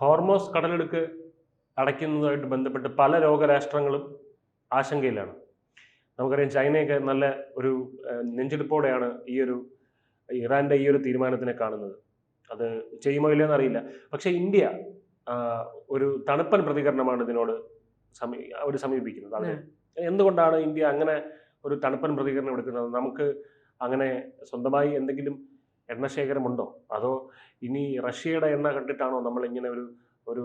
Hormuz കടലെടുക്ക് അടയ്ക്കുന്നതുമായിട്ട് ബന്ധപ്പെട്ട് പല ലോകരാഷ്ട്രങ്ങളും ആശങ്കയിലാണ്. നമുക്കറിയാം ചൈനയൊക്കെ നല്ല ഒരു നെഞ്ചെടുപ്പോടെയാണ് ഈ ഒരു ഇറാന്റെ ഈ ഒരു തീരുമാനത്തിനെ കാണുന്നത്. അത് ചെയ്യുമോ ഇല്ലയെന്ന് അറിയില്ല. പക്ഷേ ഇന്ത്യ ഒരു തണുപ്പൻ പ്രതികരണമാണ് ഇതിനോട് സമീ അവർ സമീപിക്കുന്നത്. അതെ എന്തുകൊണ്ടാണ് ഇന്ത്യ അങ്ങനെ ഒരു തണുപ്പൻ പ്രതികരണം എടുക്കുന്നത്? നമുക്ക് അങ്ങനെ സ്വന്തമായി എന്തെങ്കിലും എണ്ണശേഖരമുണ്ടോ? അതോ ഇനി റഷ്യയുടെ എണ്ണ കണ്ടിട്ടാണോ നമ്മൾ ഇങ്ങനെ ഒരു ഒരു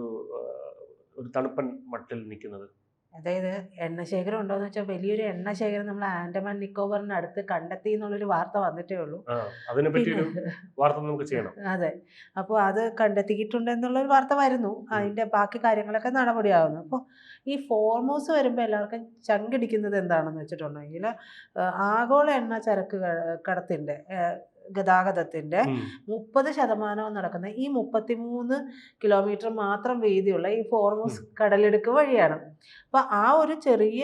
ഒരു തണുപ്പൻ മട്ടിൽ നിൽക്കുന്നത്? അതായത് എണ്ണശേഖരം ഉണ്ടോയെന്ന് വെച്ചാൽ വലിയൊരു എണ്ണശേഖരം നമ്മൾ ആൻഡമാൻ നിക്കോബറിന് അടുത്ത് കണ്ടെത്തി എന്നുള്ളൊരു വാർത്ത വന്നിട്ടേ ഉള്ളൂ. വാർത്ത നമുക്ക് ചെയ്യണം. അതെ. അപ്പോൾ അത് കണ്ടെത്തിയിട്ടുണ്ട് എന്നുള്ളൊരു വാർത്ത വരുന്നു. അതിന്റെ ബാക്കി കാര്യങ്ങളൊക്കെ നടപടിയാവുന്നു. അപ്പോൾ ഈ ഫോർമോസ് വരുമ്പോൾ എല്ലാവർക്കും ചങ്കടിക്കുന്നത് എന്താണെന്ന് വെച്ചിട്ടുണ്ടെങ്കിൽ ആഗോള എണ്ണ ചരക്ക് ക- ഉം. മുപ്പത് ശതമാനവും നടക്കുന്ന ഈ മുപ്പത്തിമൂന്ന് കിലോമീറ്റർ മാത്രം വീതിയുള്ള ഈ ഫോർമോസ് കടലിടുക്ക് വഴിയാണ് അപ്പൊ ആ ഒരു ചെറിയ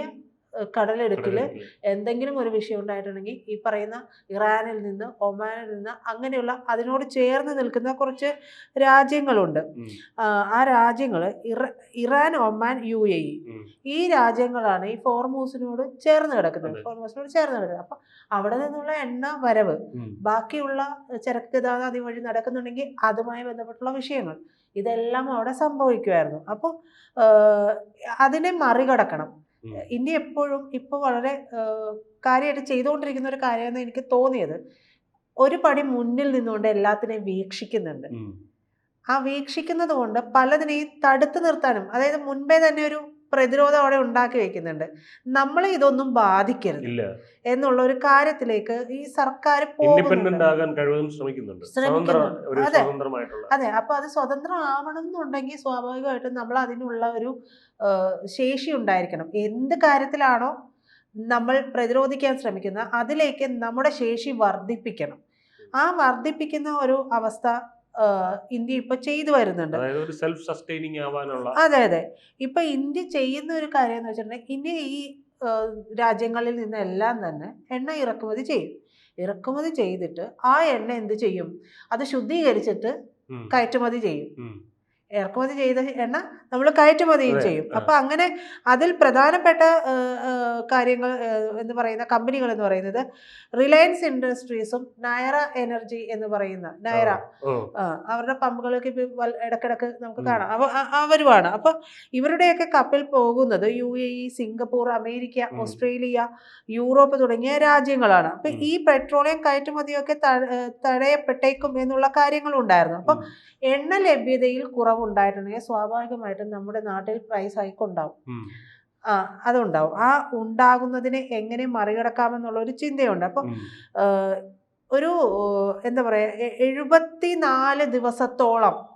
കടലിടുക്കിൽ എന്തെങ്കിലും ഒരു വിഷയം ഉണ്ടായിട്ടുണ്ടെങ്കിൽ ഈ പറയുന്ന ഇറാനിൽ നിന്ന് ഒമാനിൽ നിന്ന് അങ്ങനെയുള്ള അതിനോട് ചേർന്ന് നിൽക്കുന്ന കുറച്ച് രാജ്യങ്ങളുണ്ട്. ആ, രാജ്യങ്ങൾ Iran Oman U A E. ഈ രാജ്യങ്ങളാണ് ഈ ഫോർമൂസിനോട് ചേർന്ന് കിടക്കുന്നത്. അതെ. ഫോർമൂസിനോട് ചേർന്ന് കിടക്കുന്നത്. അപ്പം അവിടെ നിന്നുള്ള എണ്ണ വരവ് ബാക്കിയുള്ള ചരക്ക് ഗതാഗതം വഴി നടക്കുന്നുണ്ടെങ്കിൽ അതുമായി ബന്ധപ്പെട്ടുള്ള വിഷയങ്ങൾ. ഇതെല്ലാം അവിടെ സംഭവിക്കുമായിരുന്നു അപ്പോൾ അതിനെ മറികടക്കണം. ഇന്ത്യ എപ്പോഴും ഇപ്പോൾ വളരെ കാര്യമായിട്ട് ചെയ്തുകൊണ്ടിരിക്കുന്ന ഒരു കാര്യമെന്ന് എനിക്ക് തോന്നിയത് ഒരു പടി മുന്നിൽ നിന്നുകൊണ്ട് എല്ലാത്തിനെയും വീക്ഷിക്കുന്നുണ്ട്. ആ വീക്ഷിക്കുന്നത് കൊണ്ട് പലതിനെയും തടുത്തു നിർത്താനും അതായത് മുൻപേ തന്നെ ഒരു പ്രതിരോധം അവിടെ ഉണ്ടാക്കി വെക്കുന്നുണ്ട്. നമ്മളെ ഇതൊന്നും ബാധിക്കരുത് എന്നുള്ള ഒരു കാര്യത്തിലേക്ക് ഈ സർക്കാർ ശ്രമിക്കുന്നുണ്ട്. അതെ. അപ്പൊ അത് സ്വതന്ത്രം ആവണം എന്നുണ്ടെങ്കിൽ സ്വാഭാവികമായിട്ടും നമ്മൾ അതിനുള്ള ഒരു ശേഷി ഉണ്ടായിരിക്കണം. എന്ത് കാര്യത്തിലാണോ നമ്മൾ പ്രതിരോധിക്കാൻ ശ്രമിക്കുന്നത് അതിലേക്ക് നമ്മുടെ ശേഷി വർദ്ധിപ്പിക്കണം. ആ വർദ്ധിപ്പിക്കുന്ന ഒരു അവസ്ഥ ഇന്ത്യ ഇപ്പൊ ചെയ്തു വരുന്നുണ്ട്. സെൽഫ് സസ്റ്റൈനിങ് ആവാനുള്ള അതെ അതെ. ഇപ്പൊ ഇന്ത്യ ചെയ്യുന്ന ഒരു കാര്യം എന്ന് വെച്ചിട്ടുണ്ടെങ്കിൽ ഇന്ത്യ ഈ രാജ്യങ്ങളിൽ നിന്നെല്ലാം തന്നെ എണ്ണ ഇറക്കുമതി ചെയ്യും. ഇറക്കുമതി ചെയ്തിട്ട് ആ എണ്ണ എന്ത് ചെയ്യും? അത് ശുദ്ധീകരിച്ചിട്ട് കയറ്റുമതി ചെയ്യും. ഇറക്കുമതി ചെയ്ത എണ്ണ നമ്മൾ കയറ്റുമതിയും ചെയ്യും. അപ്പം അങ്ങനെ അതിൽ പ്രധാനപ്പെട്ട കാര്യങ്ങൾ എന്ന് പറയുന്ന കമ്പനികൾ എന്ന് പറയുന്നത് റിലയൻസ് ഇൻഡസ്ട്രീസും നയറ എനർജി എന്ന് പറയുന്ന നയറ അവരുടെ പമ്പുകളൊക്കെ ഇടക്കിടക്ക് നമുക്ക് കാണാം. അവ അവരുമാണ്. അപ്പൊ ഇവരുടെയൊക്കെ കപ്പൽ പോകുന്നത് U A E Singapore America Australia Europe തുടങ്ങിയ രാജ്യങ്ങളാണ്. അപ്പൊ ഈ പെട്രോളിയം കയറ്റുമതിയൊക്കെ തടയപ്പെട്ടേക്കും എന്നുള്ള കാര്യങ്ങളുണ്ടായിരുന്നു. അപ്പൊ. എണ്ണ ലഭ്യതയിൽ കുറവുണ്ടായിട്ടുണ്ടെങ്കിൽ സ്വാഭാവികമായിട്ടും നമ്മുടെ നാട്ടിൽ പ്രൈസ് ഹൈക്ക് ഉണ്ടാവും. ആ അതുണ്ടാവും. ആ ഉണ്ടാകുന്നതിനെ എങ്ങനെ മറികടക്കാമെന്നുള്ള ഒരു ചിന്തയുണ്ട്. അപ്പം ഉം. ഒരു എന്താ പറയുക എഴുപത്തി നാല് ദിവസത്തോളം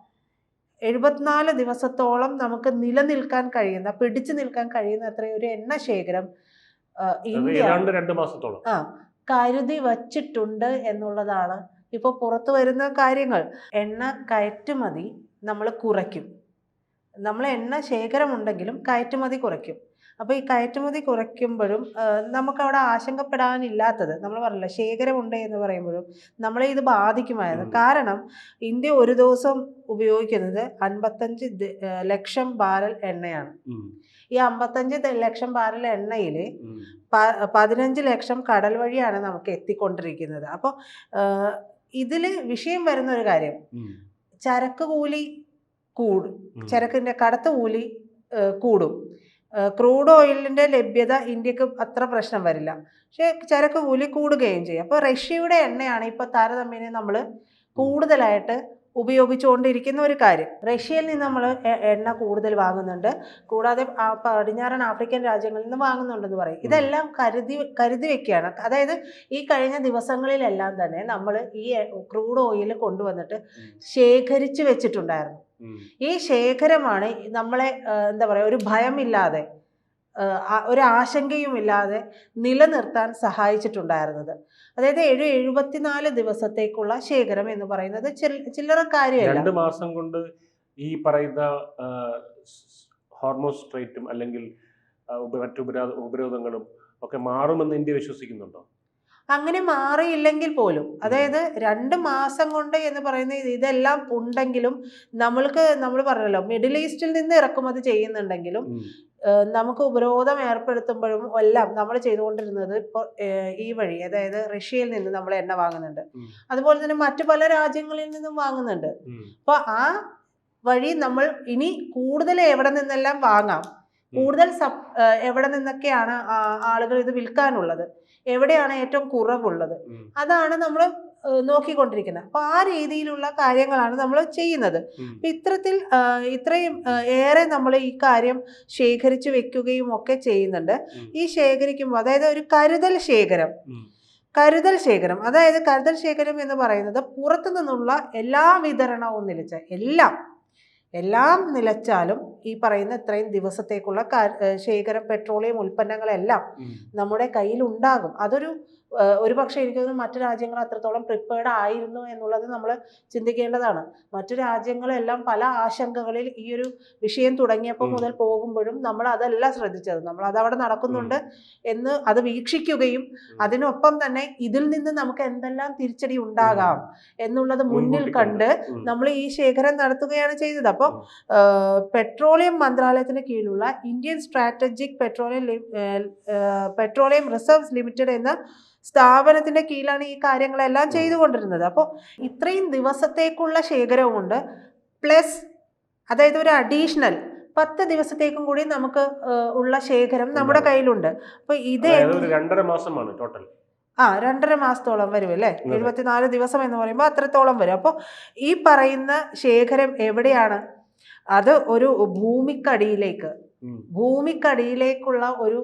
എഴുപത്തിനാല് ദിവസത്തോളം നമുക്ക് നിലനിൽക്കാൻ കഴിയുന്ന പിടിച്ചു നിൽക്കാൻ കഴിയുന്ന അത്ര ഒരു എണ്ണ ശേഖരം ഇന്ത്യ മാസത്തോളം. ആ കരുതി വച്ചിട്ടുണ്ട് എന്നുള്ളതാണ്. ഇപ്പോൾ പുറത്തു വരുന്ന കാര്യങ്ങൾ. എണ്ണ കയറ്റുമതി നമ്മൾ കുറയ്ക്കും. നമ്മൾ എണ്ണ ശേഖരമുണ്ടെങ്കിലും കയറ്റുമതി കുറയ്ക്കും. അപ്പോൾ ഈ കയറ്റുമതി കുറയ്ക്കുമ്പോഴും നമുക്കവിടെ ആശങ്കപ്പെടാനില്ലാത്തത് നമ്മൾ പറഞ്ഞില്ല ശേഖരമുണ്ട് എന്ന് പറയുമ്പോഴും നമ്മളെ ഇത് ബാധിക്കുമായിരുന്നു. കാരണം ഇന്ത്യ ഒരു ദിവസം ഉപയോഗിക്കുന്നത് അൻപത്തഞ്ച് ലക്ഷം ബാരൽ എണ്ണയാണ്. ഈ അമ്പത്തഞ്ച് ലക്ഷം ബാരൽ എണ്ണയിൽ പതിനഞ്ച് ലക്ഷം കടൽ വഴിയാണ് നമുക്ക് എത്തിക്കൊണ്ടിരിക്കുന്നത്. അപ്പോൾ ഇതിൽ വിഷയം വരുന്ന ഒരു കാര്യം. ചരക്ക് കൂലി കൂടും. ചരക്കിന്റെ ചരക്കിന്റെ കടത്ത് കൂലി കൂടും. ക്രൂഡ് ഓയിലിന്റെ ലഭ്യത ഇന്ത്യയ്ക്ക് അത്ര പ്രശ്നം വരില്ല. പക്ഷേ ചരക്ക് കൂലി കൂടുകയും ചെയ്യും. അപ്പോൾ റഷ്യയുടെ എണ്ണയാണ് ഇപ്പോൾ താരതമ്യേന നമ്മൾ കൂടുതലായിട്ട് ഉപയോഗിച്ചുകൊണ്ടിരിക്കുന്ന ഒരു കാര്യം. റഷ്യയിൽ നിന്ന് നമ്മൾ എണ്ണ കൂടുതൽ വാങ്ങുന്നുണ്ട്. കൂടാതെ പടിഞ്ഞാറൻ ആഫ്രിക്കൻ രാജ്യങ്ങളിൽ നിന്ന് വാങ്ങുന്നുണ്ടെന്ന് പറയും. ഇതെല്ലാം കരുതി കരുതി വെക്കുകയാണ്. അതായത് ഈ കഴിഞ്ഞ ദിവസങ്ങളിലെല്ലാം തന്നെ നമ്മൾ ഈ ക്രൂഡ് ഓയിൽ കൊണ്ടുവന്നിട്ട് ശേഖരിച്ചു വെച്ചിട്ടുണ്ടായിരുന്നു. ഈ ശേഖരമാണ് നമ്മളെ എന്താ പറയുക ഒരു ഭയമില്ലാതെ ആ, ആ- ഒരു ആശങ്കയുമില്ലാതെ നിലനിർത്താൻ സഹായിച്ചിട്ടുണ്ടായിരുന്നത്. അതായത് ഏഴ് എഴുപത്തിനാല് ദിവസത്തേക്കുള്ള ശേഖരം എന്ന് പറയുന്നത് ചില്ലറ കാര്യമല്ല രണ്ട് മാസം കൊണ്ട് ഈ പറയുന്ന ഹോർമോൺ സ്ട്രേറ്റും അല്ലെങ്കിൽ മറ്റു ഉപരാ- ഉപരോധങ്ങളും ഒക്കെ മാറുമെന്ന് ഇന്ത്യ വിശ്വസിക്കുന്നുണ്ടോ? അങ്ങനെ മാറിയില്ലെങ്കിൽ പോലും. അതായത് രണ്ട് മാസം കൊണ്ട് എന്ന് പറയുന്ന ഇത് ഇതെല്ലാം ഉണ്ടെങ്കിലും നമ്മൾക്ക് നമ്മൾ പറഞ്ഞല്ലോ മിഡിൽ ഈസ്റ്റിൽ നിന്ന് ഇറക്കുമതി ചെയ്യുന്നുണ്ടെങ്കിലും നമുക്ക് ഉപരോധം ഏർപ്പെടുത്തുമ്പോഴും എല്ലാം നമ്മൾ ചെയ്തുകൊണ്ടിരുന്നത് ഇപ്പോൾ ഈ വഴി അതായത് റഷ്യയിൽ നിന്ന് നമ്മൾ എണ്ണ വാങ്ങുന്നുണ്ട്. അതുപോലെ തന്നെ മറ്റു പല രാജ്യങ്ങളിൽ നിന്നും വാങ്ങുന്നുണ്ട്. അപ്പോൾ ആ വഴി നമ്മൾ ഇനി കൂടുതൽ എവിടെ നിന്നെല്ലാം വാങ്ങാം? കൂടുതൽ സപ് എവിടെ നിന്നൊക്കെയാണ് ആളുകൾ ഇത് വിൽക്കാനുള്ളത്? എവിടെയാണ് ഏറ്റവും കുറവുള്ളത്? അതാണ് നമ്മൾ നോക്കിക്കൊണ്ടിരിക്കുന്നത് അപ്പോൾ ആ രീതിയിലുള്ള കാര്യങ്ങളാണ് നമ്മൾ ചെയ്യുന്നത്. ഇത്തരത്തിൽ ഇത്രയും ഏറെ നമ്മൾ ഈ കാര്യം ശേഖരിച്ചു വെക്കുകയും ഒക്കെ ചെയ്യുന്നുണ്ട്. ഈ ശേഖരിക്കുമ്പോൾ അതായത് ഒരു കരുതൽ ശേഖരം. കരുതൽ ശേഖരം. അതായത് കരുതൽ ശേഖരം എന്ന് പറയുന്നത് പുറത്തു നിന്നുള്ള എല്ലാ വിതരണവും നിലച്ച എല്ലാം എല്ലാം നിലച്ചാലും ഈ പറയുന്ന ഇത്രയും ദിവസത്തേക്കുള്ള ശേഖരം പെട്രോളിയം ഉൽപ്പന്നങ്ങളെല്ലാം നമ്മുടെ കയ്യിൽ ഉണ്ടാകും അതൊരു ഒരു പക്ഷേ എനിക്ക് തോന്നുന്നു മറ്റു രാജ്യങ്ങൾ അത്രത്തോളം പ്രിപ്പയർഡ് ആയിരുന്നു എന്നുള്ളത് നമ്മൾ ചിന്തിക്കേണ്ടതാണ്. മറ്റു രാജ്യങ്ങളെല്ലാം പല ആശങ്കകളിൽ ഈ ഒരു വിഷയം തുടങ്ങിയപ്പോൾ മുതൽ പോകുമ്പോഴും നമ്മൾ അതല്ല ശ്രദ്ധിച്ചത്. നമ്മൾ അതവിടെ നടക്കുന്നുണ്ട് എന്ന് അത് വീക്ഷിക്കുകയും അതിനൊപ്പം തന്നെ ഇതിൽ നിന്ന് നമുക്ക് എന്തെല്ലാം തിരിച്ചടി ഉണ്ടാകാം എന്നുള്ളത് മുന്നിൽ കണ്ട് നമ്മൾ ഈ ശേഖരം നടത്തുകയാണ് ചെയ്തത്. അപ്പോൾ പെട്രോളിയം മന്ത്രാലയത്തിന് കീഴിലുള്ള Indian strategic petroleum petroleum reserves limited എന്ന സ്ഥാപനത്തിന്റെ കീഴിലാണ് ഈ കാര്യങ്ങളെല്ലാം. ചെയ്തുകൊണ്ടിരുന്നത്. അപ്പോൾ ഇത്രയും ദിവസത്തേക്കുള്ള ശേഖരവുമുണ്ട്. പ്ലസ് അതായത് ഒരു അഡീഷണൽ പത്ത് ദിവസത്തേക്കും കൂടി നമുക്ക് ഉള്ള ശേഖരം നമ്മുടെ കയ്യിലുണ്ട്. അപ്പോൾ ഇത് രണ്ടര മാസമാണ് ടോട്ടൽ ആ രണ്ടര മാസത്തോളം വരും അല്ലേ? എഴുപത്തിനാല് ദിവസം എന്ന് പറയുമ്പോൾ അത്രത്തോളം വരും. അപ്പോൾ ഈ പറയുന്ന ശേഖരം എവിടെയാണ്? അത് ഒരു ഭൂമിക്കടിയിലേക്ക്. ഭൂമിക്കടിയിലേക്കുള്ള ഒരു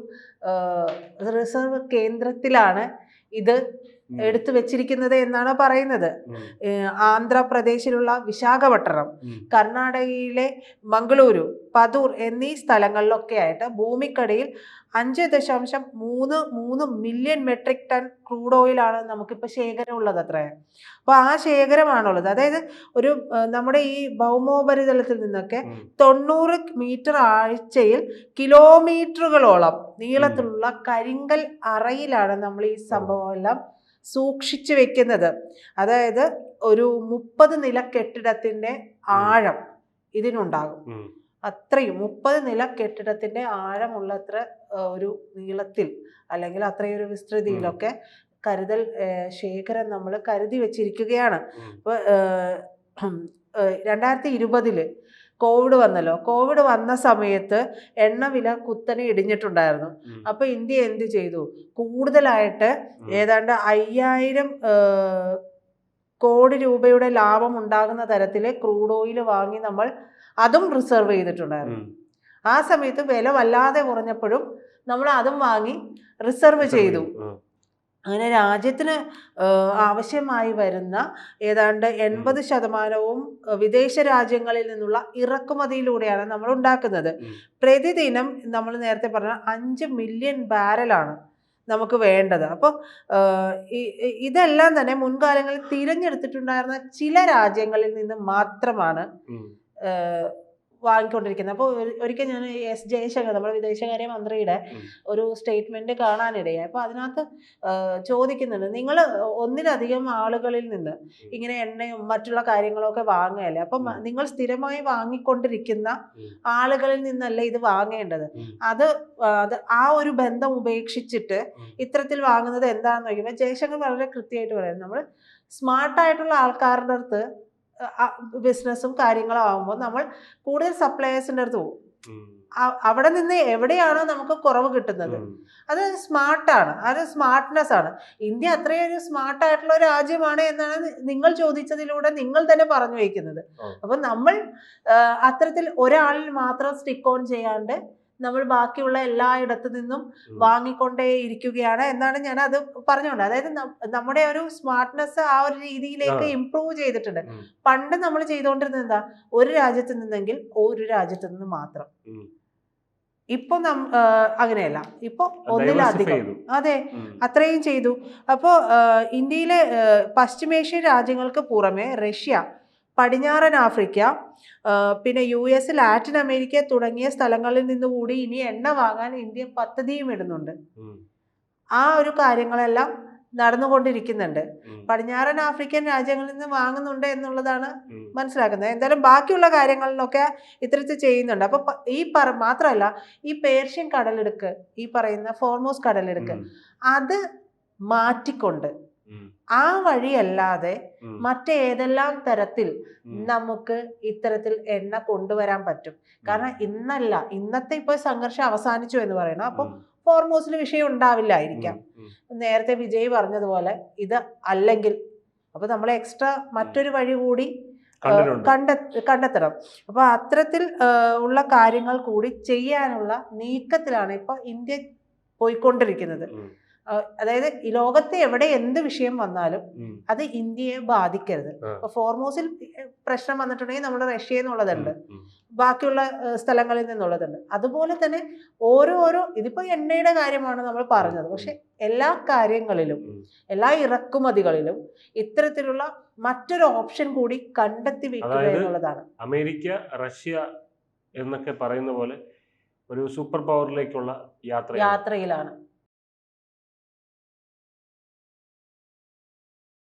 റിസർവ് കേന്ദ്രത്തിലാണ് ഇത് ഉം. എടുത്തു വെച്ചിരിക്കുന്നത് എന്നാണ് പറയുന്നത്? ആന്ധ്രാപ്രദേശിലുള്ള വിശാഖപട്ടണം കർണാടകയിലെ മംഗളൂരു പതൂർ എന്നീ സ്ഥലങ്ങളിലൊക്കെ ആയിട്ട് ഭൂമിക്കടിയിൽ അഞ്ച് ദശാംശം മൂന്ന് മൂന്ന് മില്യൺ മെട്രിക് ടൺ ക്രൂഡ് ഓയിലാണ് നമുക്കിപ്പോൾ ശേഖരം ഉള്ളത് അത്ര. അപ്പോൾ ആ ശേഖരമാണുള്ളത്. അതായത് ഒരു നമ്മുടെ ഈ ഭൗമോപരിതലത്തിൽ നിന്നൊക്കെ. തൊണ്ണൂറ് മീറ്റർ ആഴ്ചയിൽ കിലോമീറ്ററുകളോളം നീളത്തിലുള്ള കരിങ്കൽ അറയിലാണ് നമ്മൾ ഈ സംഭവം എല്ലാം സൂക്ഷിച്ചു വെക്കുന്നത്. അതായത് ഒരു മുപ്പത് നില കെട്ടിടത്തിന്റെ ആഴം ഇതിനുണ്ടാകും. അത്രയും മുപ്പത് നില കെട്ടിടത്തിന്റെ ആഴമുള്ളത്ര അത്ര ഒരു നീളത്തിൽ അല്ലെങ്കിൽ അത്രയും ഒരു വിസ്തൃതിയിലൊക്കെ കരുതൽ ശേഖരം നമ്മൾ കരുതി വെച്ചിരിക്കുകയാണ്. അപ്പോൾ ഇപ്പോൾ രണ്ടായിരത്തി ഇരുപതിൽ കോവിഡ് വന്നല്ലോ. കോവിഡ് വന്ന സമയത്ത് എണ്ണവില കുത്തനെ ഇടിഞ്ഞിട്ടുണ്ടായിരുന്നു. അപ്പൊ ഇന്ത്യ എന്ത് ചെയ്തു? കൂടുതലായിട്ട്. ഏതാണ്ട് അയ്യായിരം കോടി രൂപയുടെ ലാഭം ഉണ്ടാകുന്ന തരത്തിൽ ക്രൂഡ് ഓയിൽ വാങ്ങി നമ്മൾ അതും റിസർവ് ചെയ്തിട്ടുണ്ടായിരുന്നു. ആ സമയത്ത് വില വല്ലാതെ കുറഞ്ഞപ്പോഴും നമ്മൾ അതും വാങ്ങി റിസർവ് ചെയ്തു. അങ്ങനെ രാജ്യത്തിന് ആവശ്യമായി വരുന്ന ഏതാണ്ട് എൺപത് ശതമാനവും വിദേശ രാജ്യങ്ങളിൽ നിന്നുള്ള ഇറക്കുമതിയിലൂടെയാണ് നമ്മൾ ഉണ്ടാക്കുന്നത്. പ്രതിദിനം നമ്മൾ നേരത്തെ പറഞ്ഞ അഞ്ച് മില്യൺ ബാരലാണ് നമുക്ക് വേണ്ടത്. അപ്പോൾ ഇതെല്ലാം തന്നെ മുൻകാലങ്ങളിൽ തിരഞ്ഞെടുത്തിട്ടുണ്ടായിരുന്ന ചില രാജ്യങ്ങളിൽ നിന്ന് മാത്രമാണ് വാങ്ങിക്കൊണ്ടിരിക്കുന്നത്. അപ്പോൾ ഒരിക്കൽ ഞാൻ എസ് ജയശങ്കർ നമ്മുടെ വിദേശകാര്യ മന്ത്രിയുടെ. ഒരു സ്റ്റേറ്റ്മെന്റ് കാണാനിടയായി. അപ്പോൾ അതിനകത്ത് ചോദിക്കുന്നുണ്ട് നിങ്ങൾ ഒന്നിലധികം ആളുകളിൽ നിന്ന് ഇങ്ങനെ എണ്ണയും മറ്റുള്ള കാര്യങ്ങളൊക്കെ വാങ്ങുകയല്ലേ? അപ്പം നിങ്ങൾ സ്ഥിരമായി വാങ്ങിക്കൊണ്ടിരിക്കുന്ന ആളുകളിൽ നിന്നല്ലേ ഇത് വാങ്ങേണ്ടത്? അത് അത് ആ ഒരു ബന്ധം ഉപേക്ഷിച്ചിട്ട്. ഇത്തരത്തിൽ വാങ്ങുന്നത് എന്താണെന്ന് നോക്കുമ്പോൾ ജയശങ്കർ വളരെ കൃത്യമായിട്ട് പറയുന്നത് നമ്മൾ സ്മാർട്ടായിട്ടുള്ള ആൾക്കാരുടെ അടുത്ത് ബിസിനസ്സും കാര്യങ്ങളും ആകുമ്പോൾ നമ്മൾ കൂടുതൽ സപ്ലയേഴ്സിന്റെ അടുത്ത് പോകും. അവിടെ നിന്ന് എവിടെയാണോ നമുക്ക് കുറവ് കിട്ടുന്നത്. അത് സ്മാർട്ടാണ്. അത് സ്മാർട്ട്നെസ് ആണ് ഇന്ത്യ അത്രയും ഒരു സ്മാർട്ട് ആയിട്ടുള്ള ഒരു രാജ്യമാണ് എന്നാണ് നിങ്ങൾ ചോദിച്ചതിലൂടെ നിങ്ങൾ തന്നെ പറഞ്ഞു വയ്ക്കുന്നത്. അപ്പൊ നമ്മൾ അത്തരത്തിൽ ഒരാളിൽ മാത്രം സ്റ്റിക്ക് ഓൺ ചെയ്യാണ്ട് നമ്മൾ ബാക്കിയുള്ള എല്ലായിടത്തു നിന്നും. വാങ്ങിക്കൊണ്ടേ ഇരിക്കുകയാണ് എന്നാണ് ഞാൻ അത് പറഞ്ഞുകൊണ്ട് അതായത് നമ്മുടെ ഒരു സ്മാർട്ട്നെസ് ആ ഒരു രീതിയിലേക്ക് ഇംപ്രൂവ് ഇമ്പ്രൂവ് ചെയ്തിട്ടുണ്ട്. പണ്ട് നമ്മൾ ചെയ്തുകൊണ്ടിരുന്നത് എന്താ? ഒരു രാജ്യത്ത് നിന്നെങ്കിൽ ഒരു രാജ്യത്ത് നിന്ന് മാത്രം. ഇപ്പൊ നം അങ്ങനെയല്ല. ഇപ്പൊ ഒന്നിലധികം. അതെ. അത്രയും ചെയ്തു. അപ്പോ ഇന്ത്യയിലെ പശ്ചിമേഷ്യൻ രാജ്യങ്ങൾക്ക് പുറമെ റഷ്യ പടിഞ്ഞാറൻ ആഫ്രിക്ക പിന്നെ യു എസ് ലാറ്റിൻ അമേരിക്ക തുടങ്ങിയ സ്ഥലങ്ങളിൽ നിന്നുകൂടി ഇനി എണ്ണ വാങ്ങാൻ ഇന്ത്യ പദ്ധതിയും ഇടുന്നുണ്ട്. ആ ഒരു കാര്യങ്ങളെല്ലാം നടന്നുകൊണ്ടിരിക്കുന്നുണ്ട്. പടിഞ്ഞാറൻ ആഫ്രിക്കൻ രാജ്യങ്ങളിൽ നിന്ന് വാങ്ങുന്നുണ്ട് എന്നുള്ളതാണ് മനസ്സിലാക്കുന്നത്. എന്തായാലും ബാക്കിയുള്ള കാര്യങ്ങളിലൊക്കെ ഇത്തരത്തിൽ ചെയ്യുന്നുണ്ട്. അപ്പൊ ഈ പറ മാത്രമല്ല ഈ പേർഷ്യൻ കടലെടുക്ക് ഈ പറയുന്ന ഫോർമോസ് കടലെടുക്ക് അത് മാറ്റിക്കൊണ്ട് ആ വഴിയല്ലാതെ മറ്റേതെല്ലാം തരത്തിൽ നമുക്ക് ഇത്തരത്തിൽ എണ്ണ കൊണ്ടുവരാൻ പറ്റും. കാരണം ഇന്നല്ല ഇന്നത്തെ ഇപ്പൊ സംഘർഷം അവസാനിച്ചു എന്ന് പറയണം അപ്പൊ ഫോർമോസിൽ വിഷയം ഉണ്ടാവില്ലായിരിക്കാം. നേരത്തെ വിജയ് പറഞ്ഞതുപോലെ ഇത് അല്ലെങ്കിൽ അപ്പൊ നമ്മൾ എക്സ്ട്രാ മറ്റൊരു വഴി കൂടി കണ്ടെ കണ്ടെത്തണം. അപ്പൊ അത്തരത്തിൽ ഉള്ള കാര്യങ്ങൾ കൂടി ചെയ്യാനുള്ള നീക്കത്തിലാണ് ഇപ്പൊ ഇന്ത്യ പോയിക്കൊണ്ടിരിക്കുന്നത്. അതായത് ഈ ലോകത്ത് എവിടെ എന്ത് വിഷയം വന്നാലും അത് ഇന്ത്യയെ ബാധിക്കരുത്. ഇപ്പൊ ഫോർമോസിൽ പ്രശ്നം വന്നിട്ടുണ്ടെങ്കിൽ നമ്മുടെ റഷ്യ എന്നുള്ളതുണ്ട് ബാക്കിയുള്ള സ്ഥലങ്ങളിൽ നിന്നുള്ളതുണ്ട്. അതുപോലെ തന്നെ ഓരോരോ ഇതിപ്പോ എണ്ണയുടെ കാര്യമാണ് നമ്മൾ പറഞ്ഞത്. പക്ഷെ എല്ലാ കാര്യങ്ങളിലും എല്ലാ ഇറക്കുമതികളിലും ഇത്തരത്തിലുള്ള മറ്റൊരു ഓപ്ഷൻ കൂടി കണ്ടെത്തി വെക്കുക എന്നുള്ളതാണ്. അമേരിക്ക റഷ്യ എന്നൊക്കെ പറയുന്ന പോലെ ഒരു സൂപ്പർ പവറിലേക്കുള്ള യാത്ര യാത്രയിലാണ്.